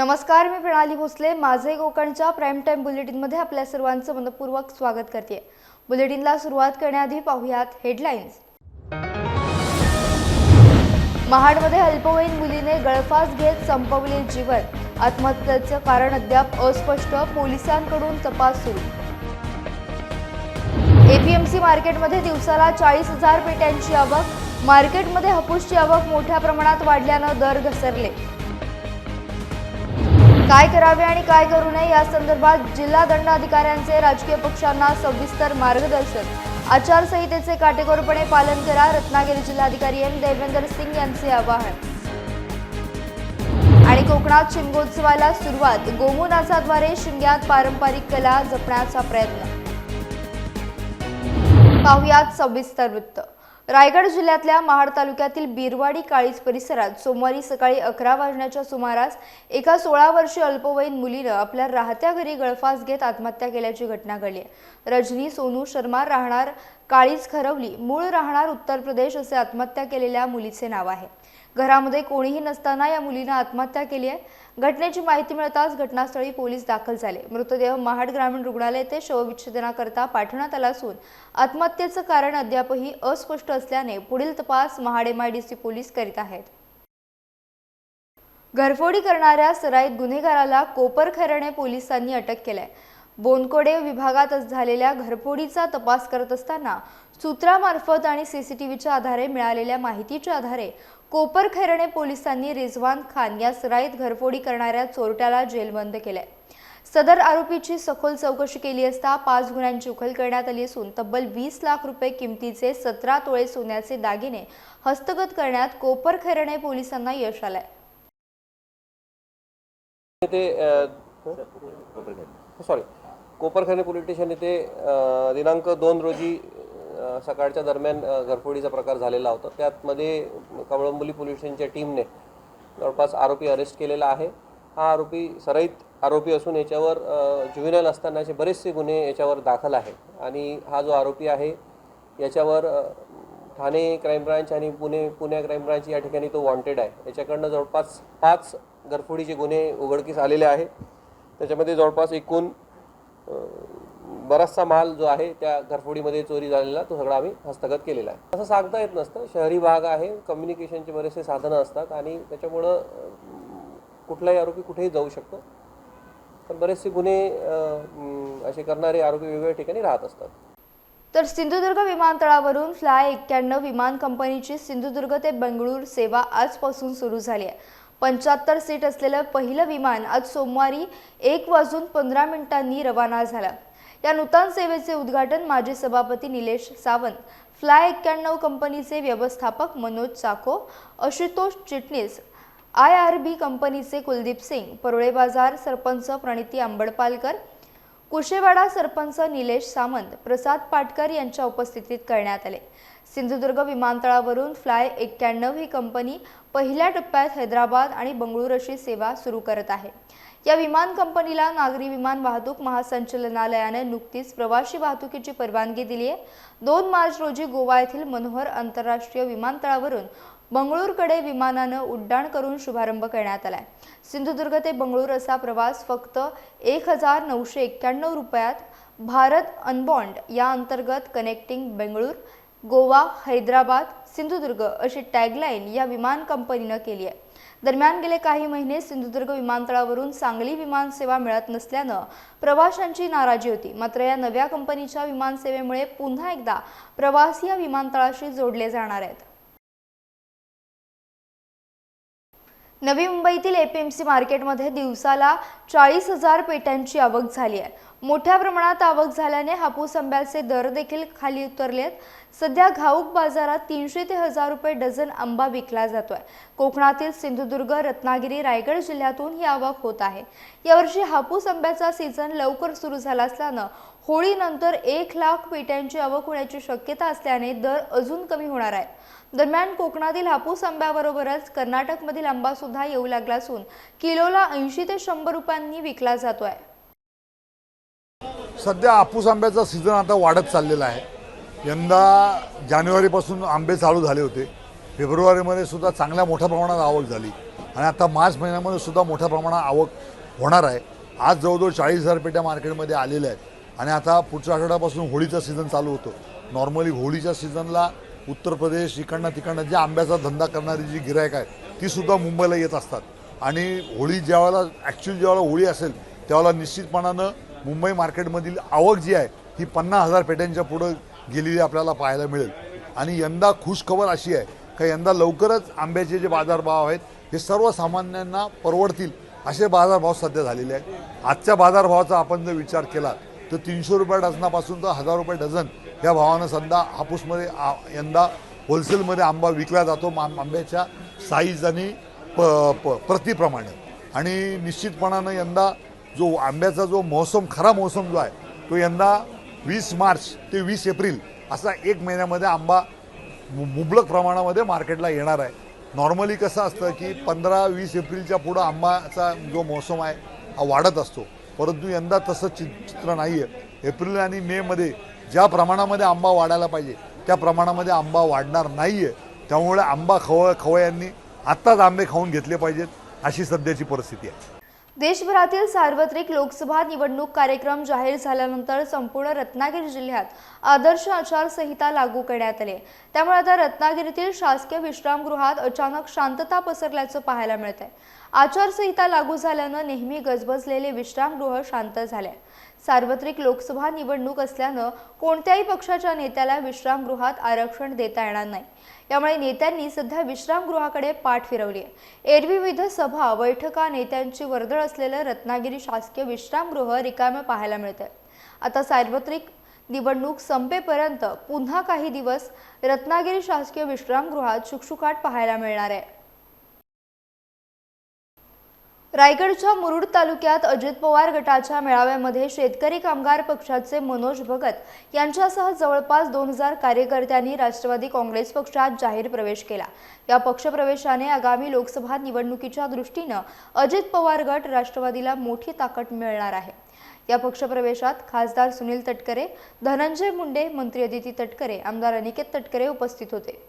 नमस्कार मी प्रणाली भोसले. माझे कोकणच्या प्राईम टाईम बुलेटिनमध्ये आपल्या सर्वांचं मनपूर्वक स्वागत करते. बुलेटिनला सुरुवात करण्याआधी पाहुयात हेडलाईन्स महाडमध्ये अल्पवयीन मुलीने गळफास घेत संपवले जीवन. आत्महत्येचं कारण अद्याप अस्पष्ट पोलिसांकडून तपास सुरू. एपीएमसी मार्केटमध्ये दिवसाला चाळीस हजार पेट्यांची आवक. मार्केटमध्ये हापूसची आवक मोठ्या प्रमाणात वाढल्यानं दर घसरले. काय करावे आणि काय करू नये या संदर्भात जिल्हा दंडाधिकाऱ्यांचे राजकीय पक्षांना सविस्तर मार्गदर्शन. आचारसंहितेचे काटेकोरपणे पालन करा रत्नागिरी जिल्हाधिकारी एम देवेंद्र सिंग यांचे आवाहन. आणि कोकणात शिमगोत्सवाला सुरुवात गोमू नाचाद्वारे शिमग्यात पारंपरिक कला जपण्याचा प्रयत्न. पाहुयात सविस्तर वृत्त. रायगड जिल्ह्यातल्या महाड तालुक्यातील बिरवाडी काळीज परिसरात सोमवारी सकाळी अकरा वाजण्याच्या सुमारास एका सोळा वर्षीय अल्पवयीन मुलीनं आपल्या राहत्या घरी गळफास घेत आत्महत्या केल्याची घटना घडली आहे. रजनी सोनू शर्मा राहणार काळीज खरवली मूळ राहणार उत्तर प्रदेश असे आत्महत्या केलेल्या मुलीचे नाव आहे. घरामध्ये कोणीही नसताना या मुलीनं आत्महत्या केली आहे. घटनेची माहिती मिळताच घटनास्थळी पोलीस दाखल झाले. मृतदेह महाड ग्रामीण रुग्णालय येथे शवविच्छेदनाकरता पाठवण्यात आला असून आत्महत्येचं कारण अद्यापही अस्पष्ट असल्याने पुढील तपास महाड एमआयडीसी पोलीस करीत आहेत. घरफोडी करणाऱ्या सराईत गुन्हेगाराला कोपरखैरणे पोलिसांनी अटक केलाय. बोनकोडे विभागात झालेल्या घरफोडीचा तपास करत असताना सूत्रामार्फत आणि सीसीटीव्हीच्या आधारे मिळालेल्या माहितीच्या आधारे कोपरखैरणे पोलिसांनी रिझवान खान या सराईत घरफोडी करणाऱ्या चोरट्याला जेलबंद केलंय. सदर आरोपीची सखोल चौकशी केली असता पाच गुन्ह्यांची उखल करण्यात आली असून तब्बल वीस लाख रुपये किमतीचे सतरा तोळे सोन्याचे दागिने हस्तगत करण्यात कोपरखैरणे पोलिसांना यश आलंय. सॉरी कोपरखैरणे पोलीस स्टेशन येथे दिनांक दोन रोजी सकाळच्या दरम्यान घरफोडीचा प्रकार झालेला होता. त्यातमध्ये कवळंबोली पोलीस स्टेशनच्या टीमने जवळपास आरोपी अरेस्ट केलेला आहे. हा आरोपी सराईत आरोपी असून याच्यावर जुविनल असतानाचे बरेचसे गुन्हे याच्यावर दाखल आहेत. आणि हा जो आरोपी आहे याच्यावर ठाणे क्राईम ब्रांच आणि पुणे पुणे क्राईम ब्रांच या ठिकाणी तो वॉन्टेड आहे. याच्याकडनं जवळपास पाच घरफोडीचे गुन्हे उघडकीस आलेले आहे त्याच्यामध्ये जवळपास एकूण बराचसा माल जो आहे त्या घरफोडीमध्ये चोरी झालेला तो सगळा आम्ही हस्तगत केलेला आहे. असं सांगता येत नसतं. शहरी भाग आहे कम्युनिकेशनचे बरेचसे साधनं असतात आणि त्याच्यामुळं कुठलाही आरोपी कुठेही जाऊ शकतो. पण बरेचसे गुन्हे असे करणारे आरोपी वेगवेगळ्या ठिकाणी राहत असतात. तर सिंधुदुर्ग विमानतळावरून फ्लाय एक्क्याण्णव विमान कंपनीची सिंधुदुर्ग ते बंगळूर सेवा आजपासून सुरू झाली आहे. पंच्याहत्तर सीट असलेलं पहिलं विमान आज सोमवारी एक वाजून पंधरा मिनिटांनी रवाना झालं. या नूतन सेवेचे उद्घाटन माजी सभापती निलेश सावंत फ्लाय एक्क्याण्णव कंपनीचे व्यवस्थापक Manoj Chacko Ashutosh Chitnis I R B कंपनीचे कुलदीप सिंग परोळे बाजार सरपंच प्रणिती आंबडपालकर कुशेवाडा सरपंच निलेश सामंत प्रसाद पाटकर यांच्या उपस्थितीत करण्यात आले. सिंधुदुर्ग विमानतळावरून फ्लाय एक्क्याण्णव ही कंपनी पहिल्या टप्प्यात हैदराबाद आणि बंगळुरू अशी सेवा सुरू करत आहे. या विमान कंपनीला नागरी विमान वाहतूक महासंचालनालयाने नुकतीच प्रवासी वाहतुकीची परवानगी दिली आहे. दोन मार्च रोजी गोवा येथील मनोहर आंतरराष्ट्रीय विमानतळावरून बंगळूरकडे विमानानं उड्डाण करून शुभारंभ करण्यात आलाय. सिंधुदुर्ग ते बंगळूर असा प्रवास फक्त एक हजार नऊशे एक्क्याण्णव रुपयात भारत अनबॉन्ड या अंतर्गत कनेक्टिंग बेंगळूर गोवा हैदराबाद सिंधुदुर्ग अशी टॅगलाईन या विमान कंपनीनं केली आहे. दरम्यान गेले काही महिने सिंधुदुर्ग विमानतळावरून चांगली विमानसेवा मिळत नसल्यानं प्रवाशांची नाराजी होती. मात्र या नव्या कंपनीच्या विमानसेवेमुळे पुन्हा एकदा प्रवासी या विमानतळाशी जोडले जाणार आहेत. नवी मुंबईतील एपीएमसी मार्केटमध्ये दिवसाला चाळीस हजार पेट्यांची आवक झाली आहे. मोठ्या प्रमाणात आवक झाल्याने हापूस आंब्याचे दर देखील खाली उतरलेत सध्या घाऊक बाजारात तीनशे ते हजार रुपये डझन आंबा विकला जातो आहे कोकणातील सिंधुदुर्ग रत्नागिरी रायगड जिल्ह्यातून ही आवक होत आहे. यावर्षी हापूस आंब्याचा सीझन लवकर सुरू झाला असल्यानं होळीनंतर एक लाख पेट्यांची आवक होण्याची शक्यता असल्याने दर अजून कमी होणार आहे. दरम्यान कोकणातील हापूस आंब्याबरोबरच कर्नाटकमधील आंबा सुद्धा येऊ लागला असून किलोला ऐंशी ते शंभर रुपयांनी विकला जातो आहे सध्या हापूस आंब्याचा सीझन आता वाढत चाललेला आहे. यंदा जानेवारीपासून आंबे चालू झाले होते. फेब्रुवारीमध्ये सुद्धा चांगल्या मोठ्या प्रमाणात आवक झाली. आणि आता मार्च महिन्यामध्ये सुद्धा मोठ्या प्रमाणात आवक होणार आहे. आज जवळजवळ चाळीस हजार पेट्या मार्केटमध्ये आलेल्या आहेत. आणि आता पुढच्या आठवड्यापासून होळीचा सीझन चालू होतो. नॉर्मली होळीच्या सीझनला उत्तर प्रदेश इकडनं तिकडनं जे आंब्याचा धंदा करणारी जी गिरायक आहे ती सुद्धा मुंबईला येत असतात. आणि होळी ज्यावेळेला ॲक्च्युअल ज्यावेळेला होळी असेल त्यावेळेला निश्चितपणानं मुंबई मार्केटमधील आवक जी आहे ही पन्नास हजार पेट्यांच्या पुढं गेलेली आपल्याला पाहायला मिळेल. आणि यंदा खुशखबर अशी आहे का यंदा लवकरच आंब्याचे जे बाजारभाव आहेत हे सर्वसामान्यांना परवडतील असे बाजारभाव सध्या झालेले आहेत. आजच्या बाजारभावाचा आपण जर विचार केला तर तीनशे रुपये डझनापासून तर हजार रुपये डझन या भावानं सध्या हापूसमध्ये आ- यंदा होलसेलमध्ये आंबा विकला जातो आं- आंब्याच्या साईज आणि प प प्रतिप्रमाणे. आणि निश्चितपणानं यंदा जो आंब्याचा जो मोसम खरा मोसम जो आहे तो यंदा वीस मार्च ते वीस एप्रिल असा एक महिन्यामध्ये आंबा मु- मुबलक प्रमाणामध्ये मार्केटला येणार आहे. नॉर्मली कसं असतं की पंधरा वीस एप्रिलच्या पुढं आंबाचा जो मोसम आहे हा वाढत असतो. परंतु यंदा तसं चि चित्र नाही आहे एप्रिल आणि मेमध्ये ज्या प्रमाणामध्ये आंबा वाढायला पाहिजे त्या प्रमाणामध्ये आंबा वाढणार नाही आहे त्यामुळे आंबा खव खवयांनी आत्ताच आंबे खाऊन घेतले पाहिजेत अशी सध्याची परिस्थिती आहे. देशभरातील सार्वत्रिक लोकसभा निवडणूक कार्यक्रम जाहीर झाल्यानंतर संपूर्ण रत्नागिरी जिल्ह्यात आदर्श आचारसंहिता लागू करण्यात आली. आहे. त्यामुळे आता रत्नागिरीतील शासकीय विश्रामगृहात अचानक शांतता पसरल्याचं पाहायला मिळत आहे आचारसंहिता लागू झाल्यानं नेहमी गजबजलेले विश्रामगृह शांत झाले. सार्वत्रिक लोकसभा निवडणूक असल्यानं कोणत्याही पक्षाच्या नेत्याला विश्रामगृहात आरक्षण देता येणार नाही. यामुळे नेत्यांनी सध्या विश्रामगृहाकडे पाठ फिरवली आहे एरवी विविध सभा बैठका नेत्यांची वर्दळ असलेलं रत्नागिरी शासकीय विश्रामगृह रिकामे पाहायला मिळते आता सार्वत्रिक निवडणूक संपेपर्यंत पुन्हा काही दिवस रत्नागिरी शासकीय विश्रामगृहात शुकशुकाट पाहायला मिळणार आहे. रायगडच्या मुरुड तालुक्यात अजित पवार गटाच्या मेळाव्यामध्ये शेतकरी कामगार पक्षाचे मनोज भगत यांच्यासह जवळपास दोन हजार कार्यकर्त्यांनी राष्ट्रवादी काँग्रेस पक्षात जाहीर प्रवेश केला. या पक्षप्रवेशाने आगामी लोकसभा निवडणुकीच्या दृष्टीनं अजित पवार गट राष्ट्रवादीला मोठी ताकद मिळणार आहे. या पक्षप्रवेशात खासदार सुनील तटकरे धनंजय मुंडे मंत्री अदिती तटकरे आमदार अनिकेत तटकरे उपस्थित होते.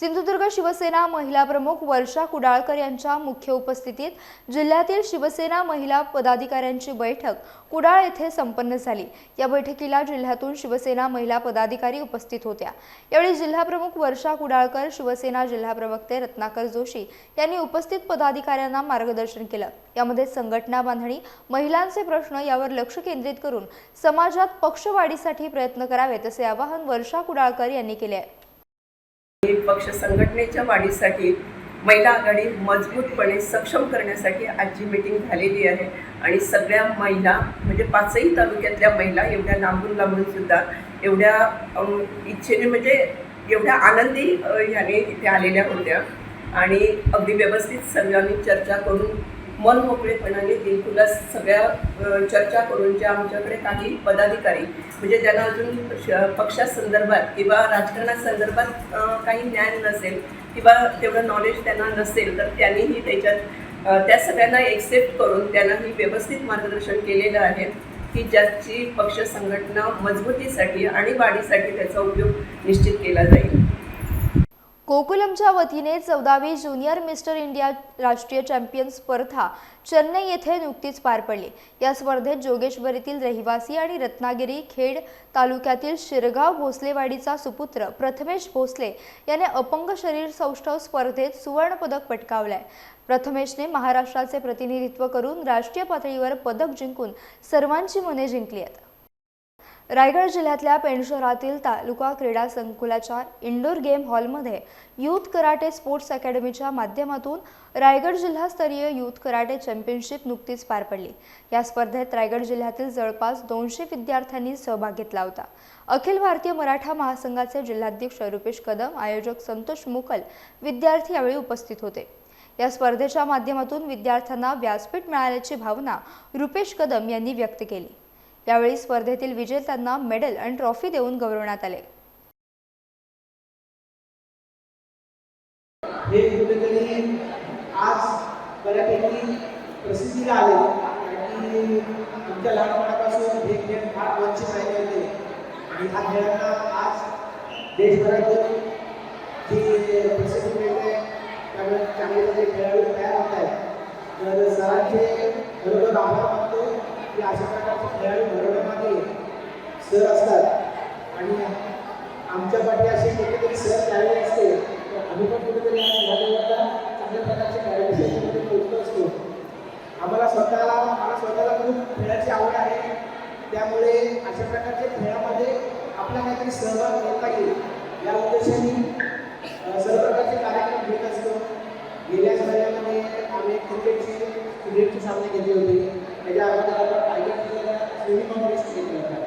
सिंधुदुर्ग शिवसेना महिला प्रमुख वर्षा कुडाळकर यांच्या मुख्य उपस्थितीत जिल्ह्यातील शिवसेना महिला पदाधिकाऱ्यांची बैठक कुडाळ येथे संपन्न झाली. या बैठकीला जिल्ह्यातून शिवसेना महिला पदाधिकारी उपस्थित होत्या. यावेळी जिल्हाप्रमुख वर्षा कुडाळकर शिवसेना जिल्हा प्रवक्ते रत्नाकर जोशी यांनी उपस्थित पदाधिकाऱ्यांना मार्गदर्शन केलं. यामध्ये संघटना बांधणी महिलांचे प्रश्न यावर लक्ष केंद्रित करून समाजात पक्षवाढीसाठी प्रयत्न करावेत असे आवाहन वर्षा कुडाळकर यांनी केले आहे. पक्ष संघटनेच्या वाढीसाठी महिला आघाडी मजबूतपणे सक्षम करण्यासाठी आजची मीटिंग झालेली आहे. आणि सगळ्या महिला म्हणजे पाचही तालुक्यातल्या महिला एवढ्या लांबून लांबून सुद्धा एवढ्या इच्छेने म्हणजे एवढ्या आनंदी ह्याने इथे आलेल्या होत्या. आणि अगदी व्यवस्थित सगळ्यांनी चर्चा करून मन मोकळेपणाने दिलखुलास सगळ्या चर्चा करून ज्या आमच्याकडे काही पदाधिकारी म्हणजे ज्यांना अजून श- पक्षासंदर्भात किंवा राजकारणासंदर्भात काही ज्ञान नसेल किंवा तेवढं नॉलेज त्यांना नसेल तर त्यांनीही त्याच्यात त्या सगळ्यांना एक्सेप्ट करून त्यांनाही व्यवस्थित मार्गदर्शन केलेलं आहे की ज्याची पक्ष संघटना मजबूतीसाठी आणि वाढीसाठी त्याचा उपयोग निश्चित केला जाईल. गोकुलमच्या वतीने चौदावी ज्युनियर मिस्टर इंडिया राष्ट्रीय चॅम्पियन स्पर्धा चेन्नई येथे नुकतीच पार पडली. या स्पर्धेत जोगेश्वरीतील रहिवासी आणि रत्नागिरी खेड तालुक्यातील शिरगाव भोसलेवाडीचा सुपुत्र प्रथमेश भोसले याने अपंग शरीर सौष्ठव स्पर्धेत सुवर्णपदक पटकावलंय. प्रथमेशने महाराष्ट्राचे प्रतिनिधित्व करून राष्ट्रीय पातळीवर पदक जिंकून सर्वांची मने जिंकली आहेत. रायगड जिल्ह्यातल्या पेण शहरातील तालुका क्रीडा संकुलाच्या इंडोर गेम हॉलमध्ये यूथ कराटे स्पोर्ट्स अकॅडमीच्या माध्यमातून रायगड जिल्हास्तरीय यूथ कराटे चॅम्पियनशिप नुकतीच पार पडली. या स्पर्धेत रायगड जिल्ह्यातील जवळपास दोनशे विद्यार्थ्यांनी सहभाग घेतला होता. अखिल भारतीय मराठा महासंघाचे जिल्हाध्यक्ष रुपेश कदम आयोजक संतोष मुकल विद्यार्थी यावेळी उपस्थित होते. या स्पर्धेच्या माध्यमातून विद्यार्थ्यांना व्यासपीठ मिळाल्याची भावना रुपेश कदम यांनी व्यक्त केली. यावेळी स्पर्धेतील विजेत्यांना मेडल आणि ट्रॉफी देऊन गौरवण्यात आले. हे कुठेतरी आज बऱ्यापैकी प्रसिद्धीला आले. आणि लहानपणापासून हे खेळ फार वंचित राहिले होते. आणि ह्या खेळांना आज देशभरातून जी प्रसिद्धी मिळते. त्यामुळे चांगले चांगले खेळाडू तयार होत आहेत. तर सरांचे आभार. मानतो की अशा प्रकारचे खेळाडू घडवण्यामागे सर असतात. आणि आमच्या पाठी असे कुठेतरी सर त्यावेळी असते. तर आम्ही पण कुठेतरी आज ह्या चांगल्या प्रकारचे खेळाडू पोहोचलो असतो. आम्हाला स्वतःला मला स्वतःला खूप खेळाची आवड आहे. त्यामुळे अशा प्रकारच्या खेळामध्ये आपला काहीतरी सहभाग घेता येईल. या उद्देशाने सर्व प्रकारचे कार्यक्रम घेत असतो. गेल्या महिन्यामध्ये आम्ही क्रिकेटचे क्रिकेटचे सामने घेतले होते. त्याच्या अगोदर आय स्विमिंग कॉम्पिटिशन घेतलं होतं.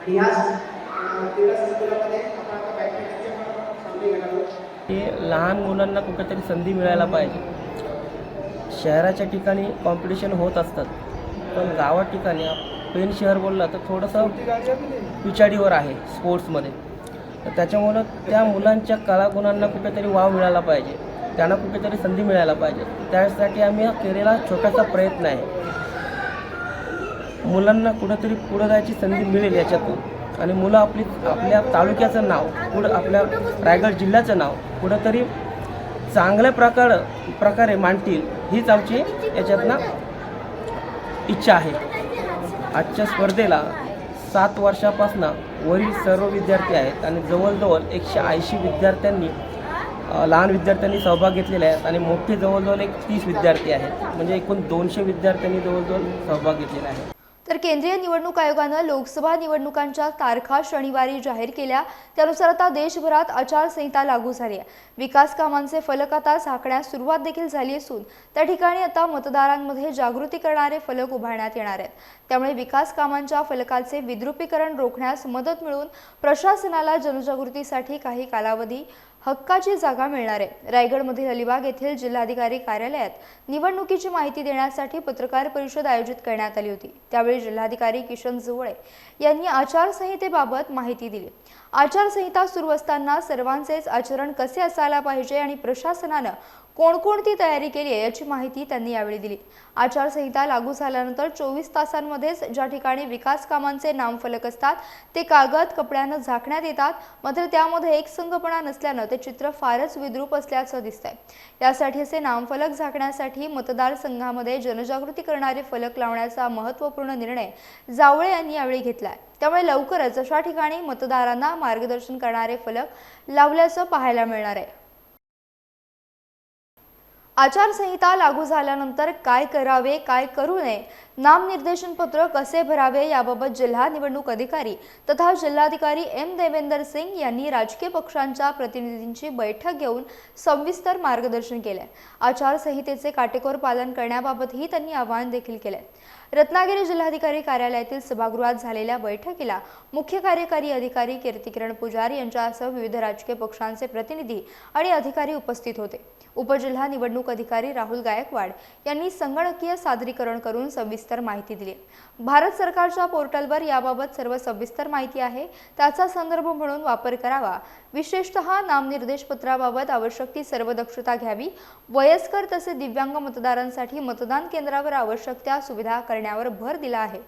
आणि ह्याच अ, क्रीडा संकुलामध्ये आपण आता बॅडमिंटनचे पण सामने घेणार आहोत. की लहान मुलांना कुठेतरी संधी मिळायला पाहिजे. शहराच्या ठिकाणी कॉम्पिटिशन होत असतात पण गावा ठिकाणी पेन शहर बोलला तर थोडंसं पिछाडीवर आहे स्पोर्ट्समध्ये तर त्याच्यामुळं त्या मुलांच्या कलागुणांना कुठेतरी वाव मिळाला पाहिजे. त्यांना कुठेतरी संधी मिळायला पाहिजे. त्यासाठी आम्ही हा केलेला छोटासा प्रयत्न आहे. मुलांना कुठंतरी पुढं जायची संधी मिळेल याच्यातून. आणि मुलं आपली आपल्या तालुक्याचं नाव पुढं आपल्या रायगड जिल्ह्याचं नाव कुठंतरी चांगल्या प्रकार प्रकारे मांडतील हीच आमची याच्यातनं इच्छा आहे. आजच्या स्पर्धेला सात वर्षापासून वरील सर्व विद्यार्थी आहेत आणि जवळजवळ एकशे ऐंशी विद्यार्थ्यांनी लहान विद्यार्थ्यांनी सहभाग घेतलेले आहेत आणि मोठे जवळजवळ एक तीस विद्यार्थी आहेत. म्हणजे एकूण दोनशे विद्यार्थ्यांनी जवळजवळ सहभाग घेतलेला आहे. तर केंद्रीय निवडणूक आयोगानं लोकसभा निवडणुकांच्या तारखा शनिवारी जाहीर केल्या. त्यानुसार आता देशभरात आचारसंहिता लागू झाली आहे. विकास कामांचे फलक आता झाकण्यास सुरुवात देखील झाली असून त्या ठिकाणी आता मतदारांमध्ये जागृती करणारे फलक उभारण्यात येणार आहेत. त्यामुळे विकास कामांच्या फलकाचे विद्रुपीकरण रोखण्यास मदत मिळून प्रशासनाला जनजागृतीसाठी काही कालावधी हक्काची जागा मिळणार आहे. रायगडमधील अलिबाग येथील जिल्हाधिकारी कार्यालयात निवडणुकीची माहिती देण्यासाठी पत्रकार परिषद आयोजित करण्यात आली होती. त्यावेळी जिल्हाधिकारी किशन जुवळे यांनी आचारसंहितेबाबत माहिती दिली. आचारसंहिता सुरू असताना सर्वांचेच आचरण कसे असायला पाहिजे आणि प्रशासनानं कोणकोणती तयारी केली आहे याची माहिती त्यांनी यावेळी दिली. आचारसंहिता लागू झाल्यानंतर चोवीस तासांमध्येच ज्या ठिकाणी विकास कामांचे नामफलक असतात ते कागद कपड्यानं झाकण्यात येतात मात्र त्यामध्ये एक संघपणा नसल्यानं ते चित्र फारच विद्रूप असल्याचं दिसतंय. यासाठी असे नामफलक झाकण्यासाठी मतदारसंघामध्ये जनजागृती करणारे फलक लावण्याचा महत्त्वपूर्ण निर्णय जावळे यांनी यावेळी घेतलाय. त्यामुळे लवकरच अशा ठिकाणी मतदारांना मार्गदर्शन करणारे फलक लावल्याचं पाहायला मिळणार आहे. आचारसंहिता लागू झाल्यानंतर काय करावे काय करू नये नामनिर्देशन पत्र कसे भरावे याबाबत जिल्हा निवडणूक अधिकारी तथा जिल्हाधिकारी एम देवेंदर सिंग यांनी राजकीय पक्षांच्या प्रतिनिधींची बैठक घेऊन सविस्तर मार्गदर्शन केले. आचारसंहितेचे काटेकोर पालन करण्याबाबतही त्यांनी आवाहन देखील केले. रत्नागिरी जिल्हाधिकारी कार्यालयातील सभागृहात झालेल्या बैठकीला मुख्य कार्यकारी अधिकारी कीर्तिकिरण पुजारी यांच्यासह विविध राजकीय पक्षांचे प्रतिनिधी आणि अधिकारी उपस्थित होते. उपजिल्हा निवडणूक अधिकारी राहुल गायकवाड यांनी संगणकीय सादरीकरण करून सविस्तर माहिती दिली. भारत सरकारच्या पोर्टलवर याबाबत सर्व सविस्तर माहिती आहे. त्याचा संदर्भ म्हणून वापर करावा. विशेषतः नामनिर्देश पत्राबाबत आवश्यक ती सर्व दक्षता घ्यावी. वयस्कर तसे दिव्यांग मतदारांसाठी मतदान केंद्रावर आवश्यक त्या सुविधा करण्यावर भर दिला आहे.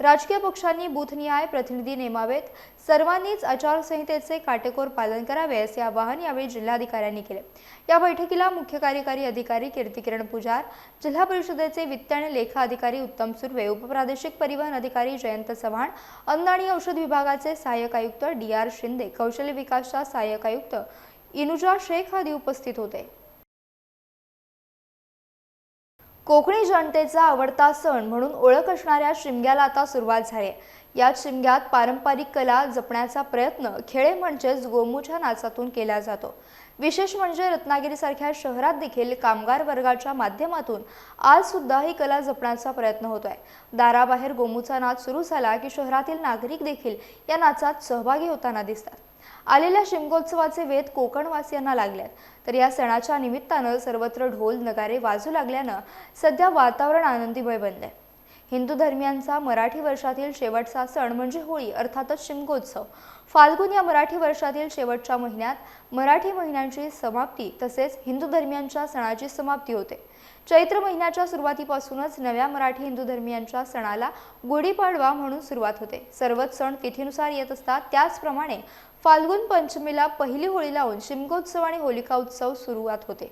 राजकीय पक्षांनी बूथनिहाय प्रतिनिधी नेमावेत. सर्वांनीच आचारसंहितेचे काटेकोर पालन करावे असे आवाहन यावेळी जिल्हाधिकाऱ्यांनी केले. या बैठकीला मुख्य कार्यकारी अधिकारी कीर्तिकिरण पुजार जिल्हा परिषदेचे वित्त आणि लेखा अधिकारी उत्तम सुर्वे उपप्रादेशिक परिवहन अधिकारी जयंत चव्हाण अन्न आणि औषध विभागाचे सहाय्यक आयुक्त डी आर शिंदे कौशल्य विकासच्या सहाय्यक आयुक्त इनुजा शेख आदी उपस्थित होते. कोकणी जनतेचा आवडता सण म्हणून ओळख असणाऱ्या शिमग्याला आता सुरुवात झाली. आहे या शिमग्यात पारंपरिक कला जपण्याचा प्रयत्न खेळे म्हणजेच गोमूच्या नाचातून केला जातो. विशेष म्हणजे रत्नागिरीसारख्या शहरात देखील कामगार वर्गाच्या माध्यमातून आज सुद्धा ही कला जपण्याचा प्रयत्न होतोय. दाराबाहेर गोमूचा नाच सुरू झाला की शहरातील नागरिक देखील या नाचात सहभागी होताना दिसतात. आलेल्या शिमगोत्सवाचे वेध कोकणवासियांना लागल्यात तर या सणाच्या निमित्तानं सर्वत्र ढोल नगारे वाजू लागल्यानं सध्या वातावरण आनंदीमय बनलंय. हिंदू धर्मियांचा मराठी वर्षातील शेवटचा सण म्हणजे होळी अर्थातच शिमगोत्सव. फाल्गुन या मराठी वर्षातील शेवटच्या महिन्यात मराठी महिन्यांची समाप्ती तसेच हिंदू धर्मियांच्या सणाची समाप्ती होते. चैत्र महिन्याच्या सुरुवातीपासूनच नव्या मराठी हिंदू धर्मियांच्या सणाला गुढीपाडवा म्हणून सुरुवात होते. सर्वच सण तिथीनुसार येत असतात. त्याचप्रमाणे फाल्गुन पंचमीला पहिली होळी लावून शिमगोत्सव आणि होलिका उत्सव सुरुवात होते.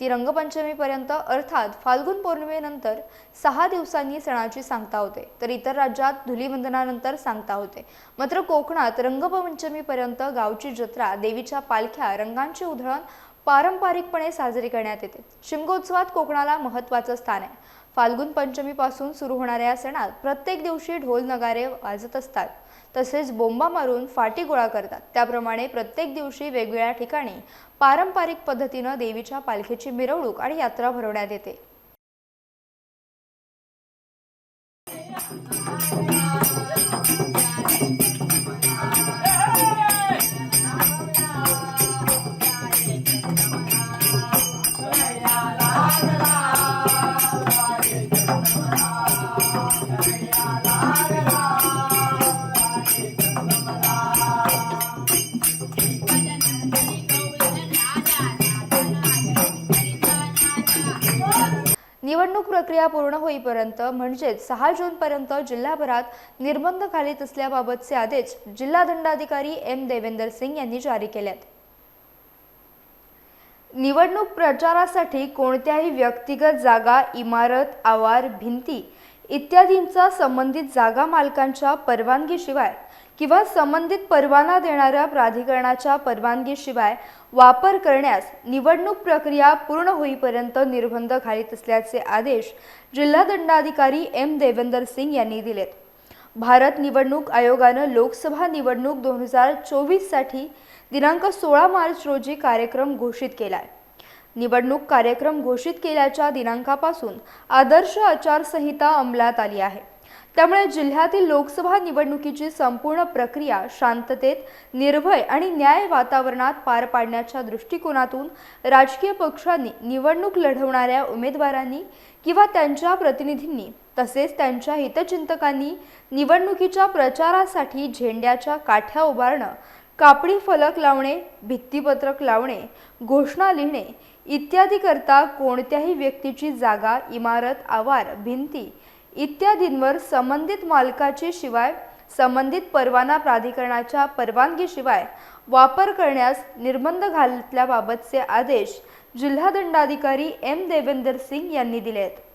ती रंगपंचमीपर्यंत अर्थात फाल्गुन पौर्णिमेनंतर सहा दिवसांनी सणाची सांगता होते तर इतर राज्यात धुलीवंदनानंतर सांगता होते. मात्र कोकणात रंगपंचमीपर्यंत गावची जत्रा देवीच्या पालख्या रंगांची उधळण पारंपरिकपणे साजरी करण्यात येते. शिमगोत्सवात कोकणाला महत्त्वाचं स्थान आहे. फाल्गुन पंचमीपासून सुरू होणाऱ्या या सणात प्रत्येक दिवशी ढोल नगारे वाजत असतात. तसेच बोंबा मारून फाटी गोळा करतात. त्याप्रमाणे प्रत्येक दिवशी वेगवेगळ्या ठिकाणी पारंपरिक पद्धतीनं देवीच्या पालखीची मिरवणूक आणि यात्रा भरवण्यात येते. निवडणूक प्रक्रिया पूर्ण होईपर्यंत म्हणजेच सहा जूनपर्यंत जिल्हाभरात निर्बंध घालीत असल्याबाबतचे आदेश जिल्हा दंडाधिकारी एम देवेंदर सिंग यांनी जारी केले आहेत निवडणूक प्रचारासाठी कोणत्याही व्यक्तिगत जागा इमारत आवार भिंती इत्यादींचा संबंधित जागा मालकांच्या परवानगीशिवाय किंवा संबंधित परवाना देणाऱ्या प्राधिकरणाच्या परवानगीशिवाय वापर करण्यास निवडणूक प्रक्रिया पूर्ण होईपर्यंत निर्बंध घालीत असल्याचे आदेश जिल्हा दंडाधिकारी एम देवेंदर सिंग यांनी दिलेत. भारत निवडणूक आयोगानं लोकसभा निवडणूक दोन हजार चोवीससाठी दिनांक सोळा मार्च रोजी कार्यक्रम घोषित केला आहे निवडणूक कार्यक्रम घोषित केल्याच्या दिनांकापासून आदर्श आचारसंहिता अंमलात आली आहे. त्यामुळे जिल्ह्यातील लोकसभा निवडणुकीची संपूर्ण प्रक्रिया शांततेत निर्भय आणि न्याय वातावरणात पार पाडण्याच्या दृष्टिकोनातून राजकीय पक्षांनी निवडणूक लढवणाऱ्या उमेदवारांनी किंवा त्यांच्या प्रतिनिधींनी तसेच त्यांच्या हितचिंतकांनी निवडणुकीच्या प्रचारासाठी झेंड्याच्या काठ्या उभारणं कापडी फलक लावणे भित्तीपत्रक लावणे घोषणा लिहिणे इत्यादी करता कोणत्याही व्यक्तीची जागा इमारत आवार भिंती इत्यादींवर संबंधित मालकाची शिवाय संबंधित परवाना प्राधिकरणाच्या परवानगीशिवाय वापर करण्यास निर्बंध घातल्याबाबतचे आदेश जिल्हा दंडाधिकारी एम देवेंदर सिंग यांनी दिले आहेत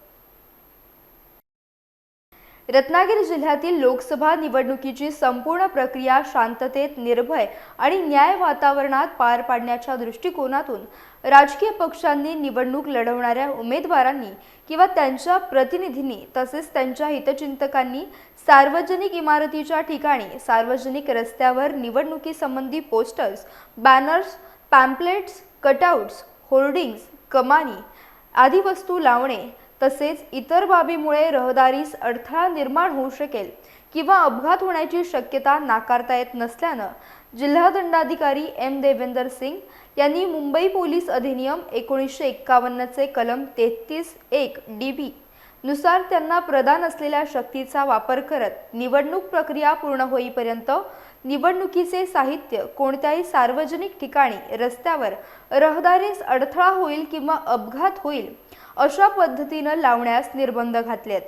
रत्नागिरी जिल्ह्यातील लोकसभा निवडणुकीची संपूर्ण प्रक्रिया शांततेत निर्भय आणि न्याय वातावरणात पार पाडण्याच्या दृष्टिकोनातून राजकीय पक्षांनी निवडणूक लढवणाऱ्या उमेदवारांनी किंवा त्यांच्या प्रतिनिधींनी तसेच त्यांच्या हितचिंतकांनी सार्वजनिक इमारतीच्या ठिकाणी सार्वजनिक रस्त्यावर निवडणुकीसंबंधी posters banners pamphlets cutouts hoardings कमानी आदी वस्तू लावणे तसेच इतर बाबीमुळे रहदारीस अडथळा निर्माण होऊ शकेल किंवा अपघात होण्याची शक्यता नाकारता येत नसल्यानं जिल्हा दंडाधिकारी एम देवेंदर सिंग यांनी मुंबई पोलीस अधिनियम एकोणीसशे एक्कावन्नचे कलम तेहतीस एक डी बी नुसार त्यांना प्रदान असलेल्या शक्तीचा वापर करत निवडणूक प्रक्रिया पूर्ण होईपर्यंत निवडणुकीचे साहित्य कोणत्याही सार्वजनिक ठिकाणी रस्त्यावर रहदारीस अडथळा होईल किंवा अपघात होईल अशा पद्धतीनं लावण्यास निर्बंध घातलेत.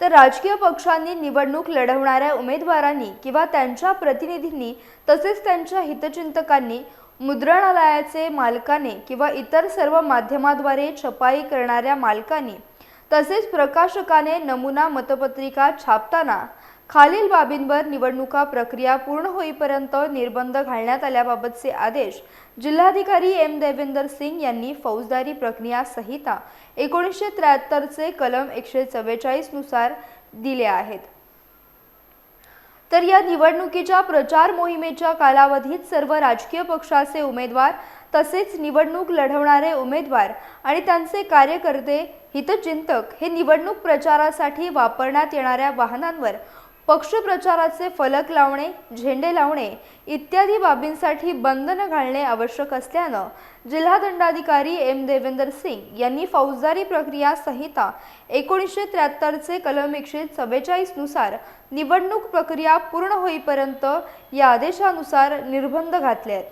तर राजकीय पक्षांनी निवडणूक लढवणाऱ्या उमेदवारांनी किंवा त्यांच्या प्रतिनिधींनी तसेच त्यांच्या हितचिंतकांनी मुद्रणालयाचे मालकाने किंवा इतर सर्व माध्यमाद्वारे छपाई करणाऱ्या मालकांनी तसेच प्रकाशकाने नमुना मतपत्रिका छापताना खालील बाबींवर निवडणुका प्रक्रिया पूर्ण होईपर्यंत निर्बंध घालण्यात आल्याबाबतचे आदेश जिल्हाधिकारी एम देवेंदर सिंग यांनी फौजदारी प्रक्रिया संहिता एकोणीसशे त्र्याहत्तरचे कलम एकशे चव्वेचाळीसनुसार दिले आहेत. तर या निवडणुकीच्या प्रचार मोहिमेच्या कालावधीत सर्व राजकीय पक्षाचे उमेदवार तसेच निवडणूक लढवणारे उमेदवार आणि त्यांचे कार्यकर्ते हितचिंतक हे निवडणूक प्रचारासाठी वापरण्यात येणाऱ्या वाहनांवर पक्षप्रचाराचे फलक लावणे झेंडे लावणे इत्यादी बाबींसाठी बंधनं घालणे आवश्यक असल्यानं जिल्हा दंडाधिकारी एम देवेंदर सिंग यांनी फौजदारी प्रक्रिया संहिता एकोणीसशे त्र्याहत्तरचे कलम एकशे चव्वेचाळीसनुसार निवडणूक प्रक्रिया पूर्ण होईपर्यंत या आदेशानुसार निर्बंध घातले आहेत.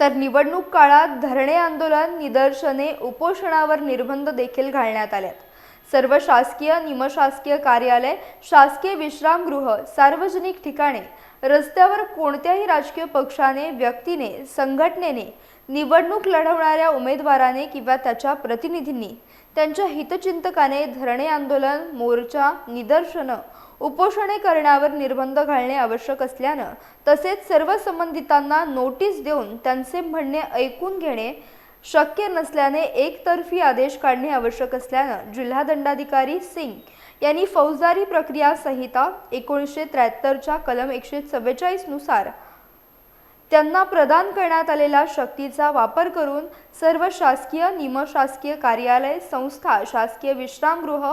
तर निवडणूक काळात धरणे आंदोलन निदर्शने उपोषणावर निर्बंध देखील घालण्यात आले आहेत. सर्व शासकीय निमशासकीय कार्यालय शासकीय विश्रामगृह सार्वजनिक ठिकाणे रस्त्यावर कोणत्याही राजकीय पक्षाने व्यक्तीने संघटनेने निवडणूक लढवणाऱ्या उमेदवाराने किंवा त्याच्या प्रतिनिधींनी त्यांच्या हितचिंतकाने धरणे आंदोलन मोर्चा निदर्शनं उपोषणे करण्यावर निर्बंध घालणे आवश्यक असल्यानं तसेच सर्व संबंधितांना नोटीस देऊन त्यांचे म्हणणे ऐकून घेणे शक्य नसल्याने एकतर्फी आदेश काढणे आवश्यक असल्यानं जिल्हा दंडाधिकारी सिंग यांनी फौजदारी प्रक्रिया संहिता एकोणीसशे त्र्याहत्तरच्या कलम एकशे चव्वेचाळीसनुसार त्यांना प्रदान करण्यात आलेल्या शक्तीचा वापर करून सर्व शासकीय निमशासकीय कार्यालय संस्था शासकीय विश्रामगृह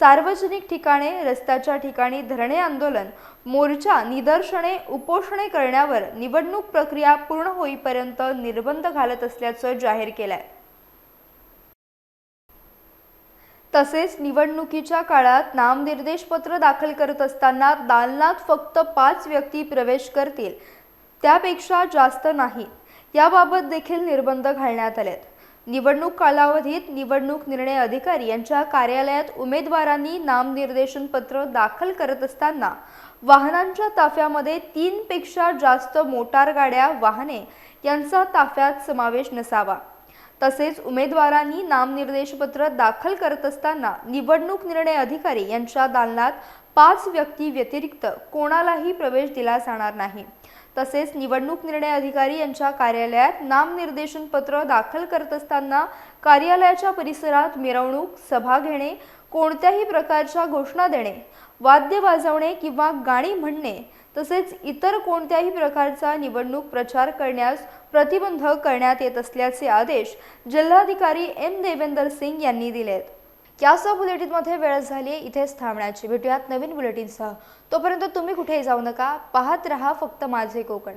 सार्वजनिक ठिकाणे रस्त्याच्या ठिकाणी धरणे आंदोलन मोर्चा निदर्शने उपोषणे करण्यावर निवडणूक प्रक्रिया पूर्ण होईपर्यंत निर्बंध घालत असल्याचं जाहीर केलंय. तसेच निवडणुकीच्या काळात नामनिर्देश पत्र दाखल करत असताना दालनात फक्त पाच व्यक्ती प्रवेश करतील त्यापेक्षा जास्त नाही. याबाबत देखील निर्बंध घालण्यात आलेत. निवडणूक कालावधीत निवडणूक निर्णय अधिकारी यांच्या कार्यालयात उमेदवारांनी नामनिर्देशन पत्र दाखल करत असताना वाहनांच्या ताफ्यामध्ये तीनपेक्षा जास्त मोटार गाड्या वाहने यांचा ताफ्यात समावेश नसावा. तसेच उमेदवारांनी नामनिर्देशपत्र दाखल करत असताना निवडणूक निर्णय अधिकारी यांच्या दालनात पाच व्यक्ती व्यतिरिक्त कोणालाही प्रवेश दिला जाणार नाही. तसेच निवडणूक निर्णय अधिकारी यांच्या कार्यालयात नामनिर्देशन पत्र दाखल करत असताना कार्यालयाच्या परिसरात मिरवणूक सभा घेणे कोणत्याही प्रकारच्या घोषणा देणे वाद्य वाजवणे किंवा गाणी म्हणणे तसेच इतर कोणत्याही प्रकारचा निवडणूक प्रचार करण्यास प्रतिबंध करण्यात येत असल्याचे आदेश जिल्हाधिकारी एम देवेंदर सिंग यांनी दिलेत. यासह बुलेटिनमध्ये वेळ झाली इथेच थांबण्याची. भेटूयात नवीन बुलेटिनसह. तोपर्यंत तुम्ही कुठेही जाऊ नका पाहत रहा फक्त माझे कोकण.